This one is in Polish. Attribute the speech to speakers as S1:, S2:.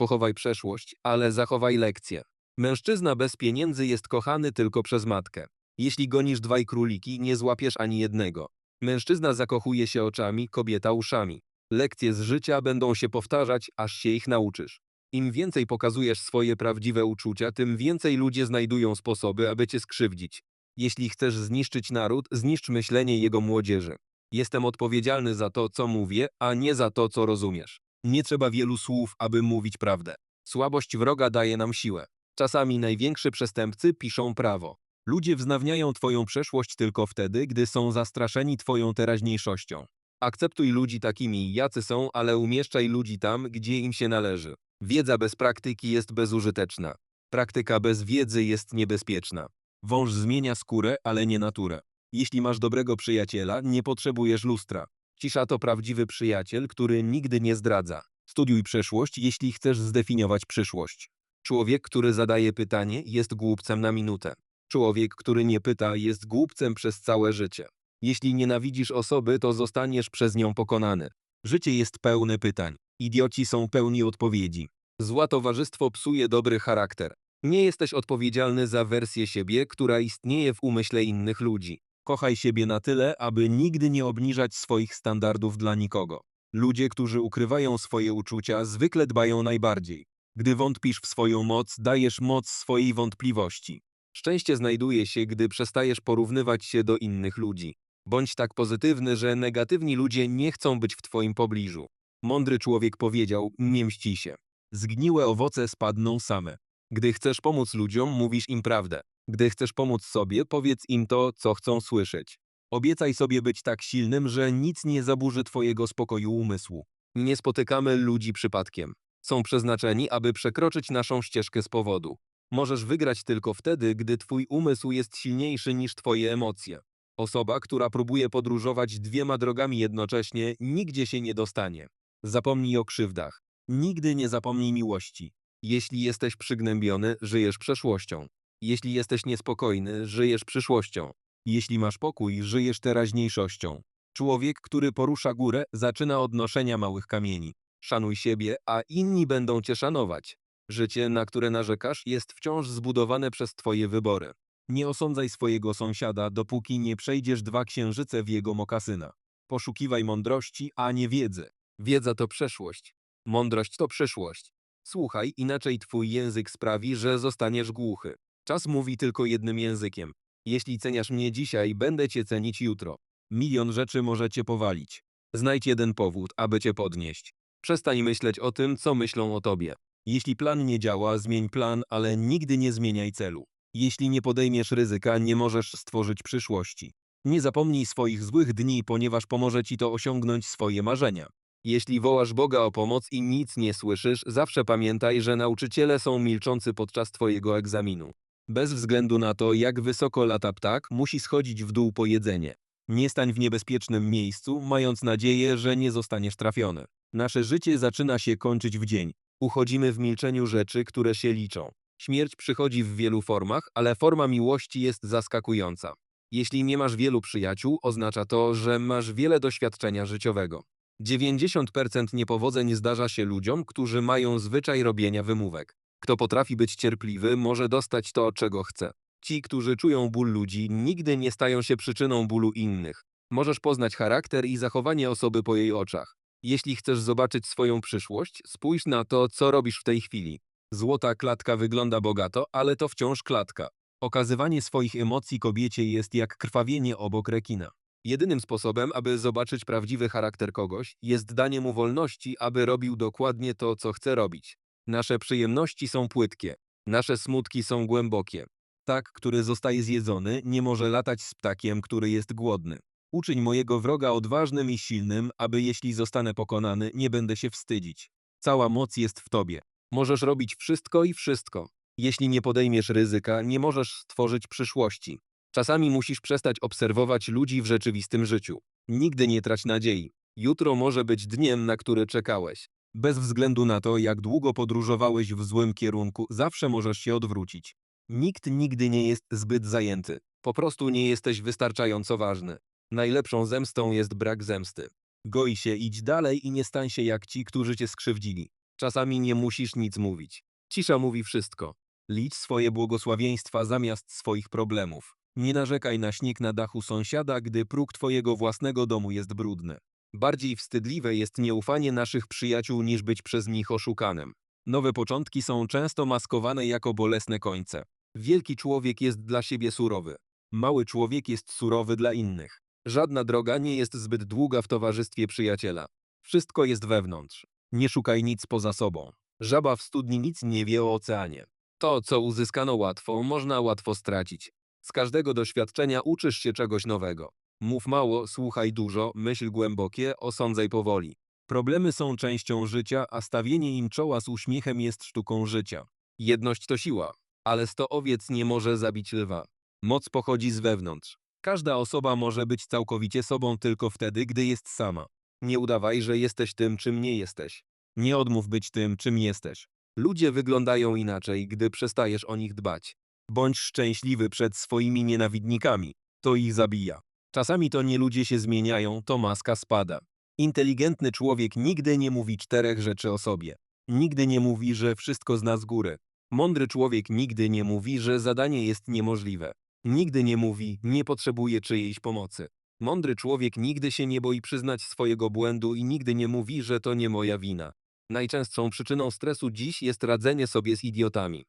S1: Pochowaj przeszłość, ale zachowaj lekcje. Mężczyzna bez pieniędzy jest kochany tylko przez matkę. Jeśli gonisz dwaj króliki, nie złapiesz ani jednego. Mężczyzna zakochuje się oczami, kobieta uszami. Lekcje z życia będą się powtarzać, aż się ich nauczysz. Im więcej pokazujesz swoje prawdziwe uczucia, tym więcej ludzie znajdują sposoby, aby cię skrzywdzić. Jeśli chcesz zniszczyć naród, zniszcz myślenie jego młodzieży. Jestem odpowiedzialny za to, co mówię, a nie za to, co rozumiesz. Nie trzeba wielu słów, aby mówić prawdę. Słabość wroga daje nam siłę. Czasami największy przestępcy piszą prawo. Ludzie wznawniają twoją przeszłość tylko wtedy, gdy są zastraszeni twoją teraźniejszością. Akceptuj ludzi takimi, jacy są, ale umieszczaj ludzi tam, gdzie im się należy. Wiedza bez praktyki jest bezużyteczna. Praktyka bez wiedzy jest niebezpieczna. Wąż zmienia skórę, ale nie naturę. Jeśli masz dobrego przyjaciela, nie potrzebujesz lustra. Cisza to prawdziwy przyjaciel, który nigdy nie zdradza. Studiuj przeszłość, jeśli chcesz zdefiniować przyszłość. Człowiek, który zadaje pytanie, jest głupcem na minutę. Człowiek, który nie pyta, jest głupcem przez całe życie. Jeśli nienawidzisz osoby, to zostaniesz przez nią pokonany. Życie jest pełne pytań. Idioci są pełni odpowiedzi. Zła towarzystwo psuje dobry charakter. Nie jesteś odpowiedzialny za wersję siebie, która istnieje w umyśle innych ludzi. Kochaj siebie na tyle, aby nigdy nie obniżać swoich standardów dla nikogo. Ludzie, którzy ukrywają swoje uczucia, zwykle dbają najbardziej. Gdy wątpisz w swoją moc, dajesz moc swojej wątpliwości. Szczęście znajduje się, gdy przestajesz porównywać się do innych ludzi. Bądź tak pozytywny, że negatywni ludzie nie chcą być w twoim pobliżu. Mądry człowiek powiedział, nie mści się. Zgniłe owoce spadną same. Gdy chcesz pomóc ludziom, mówisz im prawdę. Gdy chcesz pomóc sobie, powiedz im to, co chcą słyszeć. Obiecaj sobie być tak silnym, że nic nie zaburzy twojego spokoju umysłu. Nie spotykamy ludzi przypadkiem. Są przeznaczeni, aby przekroczyć naszą ścieżkę z powodu. Możesz wygrać tylko wtedy, gdy twój umysł jest silniejszy niż twoje emocje. Osoba, która próbuje podróżować dwiema drogami jednocześnie, nigdzie się nie dostanie. Zapomnij o krzywdach. Nigdy nie zapomnij miłości. Jeśli jesteś przygnębiony, żyjesz przeszłością. Jeśli jesteś niespokojny, żyjesz przyszłością. Jeśli masz pokój, żyjesz teraźniejszością. Człowiek, który porusza górę, zaczyna od noszenia małych kamieni. Szanuj siebie, a inni będą cię szanować. Życie, na które narzekasz, jest wciąż zbudowane przez twoje wybory. Nie osądzaj swojego sąsiada, dopóki nie przejdziesz dwa księżyce w jego mokasyna. Poszukiwaj mądrości, a nie wiedzy. Wiedza to przeszłość. Mądrość to przyszłość. Słuchaj, inaczej twój język sprawi, że zostaniesz głuchy. Czas mówi tylko jednym językiem. Jeśli ceniasz mnie dzisiaj, będę cię cenić jutro. Milion rzeczy może cię powalić. Znajdź jeden powód, aby cię podnieść. Przestań myśleć o tym, co myślą o tobie. Jeśli plan nie działa, zmień plan, ale nigdy nie zmieniaj celu. Jeśli nie podejmiesz ryzyka, nie możesz stworzyć przyszłości. Nie zapomnij swoich złych dni, ponieważ pomoże ci to osiągnąć swoje marzenia. Jeśli wołasz Boga o pomoc i nic nie słyszysz, zawsze pamiętaj, że nauczyciele są milczący podczas twojego egzaminu. Bez względu na to, jak wysoko lata ptak, musi schodzić w dół po jedzenie. Nie stań w niebezpiecznym miejscu, mając nadzieję, że nie zostaniesz trafiony. Nasze życie zaczyna się kończyć w dzień. Uchodzimy w milczeniu rzeczy, które się liczą. Śmierć przychodzi w wielu formach, ale forma miłości jest zaskakująca. Jeśli nie masz wielu przyjaciół, oznacza to, że masz wiele doświadczenia życiowego. 90% niepowodzeń zdarza się ludziom, którzy mają zwyczaj robienia wymówek. Kto potrafi być cierpliwy, może dostać to, czego chce. Ci, którzy czują ból ludzi, nigdy nie stają się przyczyną bólu innych. Możesz poznać charakter i zachowanie osoby po jej oczach. Jeśli chcesz zobaczyć swoją przyszłość, spójrz na to, co robisz w tej chwili. Złota klatka wygląda bogato, ale to wciąż klatka. Okazywanie swoich emocji kobiecie jest jak krwawienie obok rekina. Jedynym sposobem, aby zobaczyć prawdziwy charakter kogoś, jest danie mu wolności, aby robił dokładnie to, co chce robić. Nasze przyjemności są płytkie, nasze smutki są głębokie. Tak, który zostaje zjedzony, nie może latać z ptakiem, który jest głodny. Uczyń mojego wroga odważnym i silnym, aby jeśli zostanę pokonany, nie będę się wstydzić. Cała moc jest w tobie. Możesz robić wszystko i wszystko. Jeśli nie podejmiesz ryzyka, nie możesz stworzyć przyszłości. Czasami musisz przestać obserwować ludzi w rzeczywistym życiu. Nigdy nie trać nadziei. Jutro może być dniem, na który czekałeś. Bez względu na to, jak długo podróżowałeś w złym kierunku, zawsze możesz się odwrócić. Nikt nigdy nie jest zbyt zajęty. Po prostu nie jesteś wystarczająco ważny. Najlepszą zemstą jest brak zemsty. Goi się, idź dalej i nie stań się jak ci, którzy cię skrzywdzili. Czasami nie musisz nic mówić. Cisza mówi wszystko. Licz swoje błogosławieństwa zamiast swoich problemów. Nie narzekaj na śnieg na dachu sąsiada, gdy próg twojego własnego domu jest brudny. Bardziej wstydliwe jest nieufanie naszych przyjaciół niż być przez nich oszukanym. Nowe początki są często maskowane jako bolesne końce. Wielki człowiek jest dla siebie surowy. Mały człowiek jest surowy dla innych. Żadna droga nie jest zbyt długa w towarzystwie przyjaciela. Wszystko jest wewnątrz. Nie szukaj nic poza sobą. Żaba w studni nic nie wie o oceanie. To, co uzyskano łatwo, można łatwo stracić. Z każdego doświadczenia uczysz się czegoś nowego. Mów mało, słuchaj dużo, myśl głębokie, osądzaj powoli. Problemy są częścią życia, a stawienie im czoła z uśmiechem jest sztuką życia. Jedność to siła, ale sto owiec nie może zabić lwa. Moc pochodzi z wewnątrz. Każda osoba może być całkowicie sobą tylko wtedy, gdy jest sama. Nie udawaj, że jesteś tym, czym nie jesteś. Nie odmów być tym, czym jesteś. Ludzie wyglądają inaczej, gdy przestajesz o nich dbać. Bądź szczęśliwy przed swoimi nienawidnikami. To ich zabija. Czasami to nie ludzie się zmieniają, to maska spada. Inteligentny człowiek nigdy nie mówi czterech rzeczy o sobie. Nigdy nie mówi, że wszystko zna z góry. Mądry człowiek nigdy nie mówi, że zadanie jest niemożliwe. Nigdy nie mówi, nie potrzebuje czyjejś pomocy. Mądry człowiek nigdy się nie boi przyznać swojego błędu i nigdy nie mówi, że to nie moja wina. Najczęstszą przyczyną stresu dziś jest radzenie sobie z idiotami.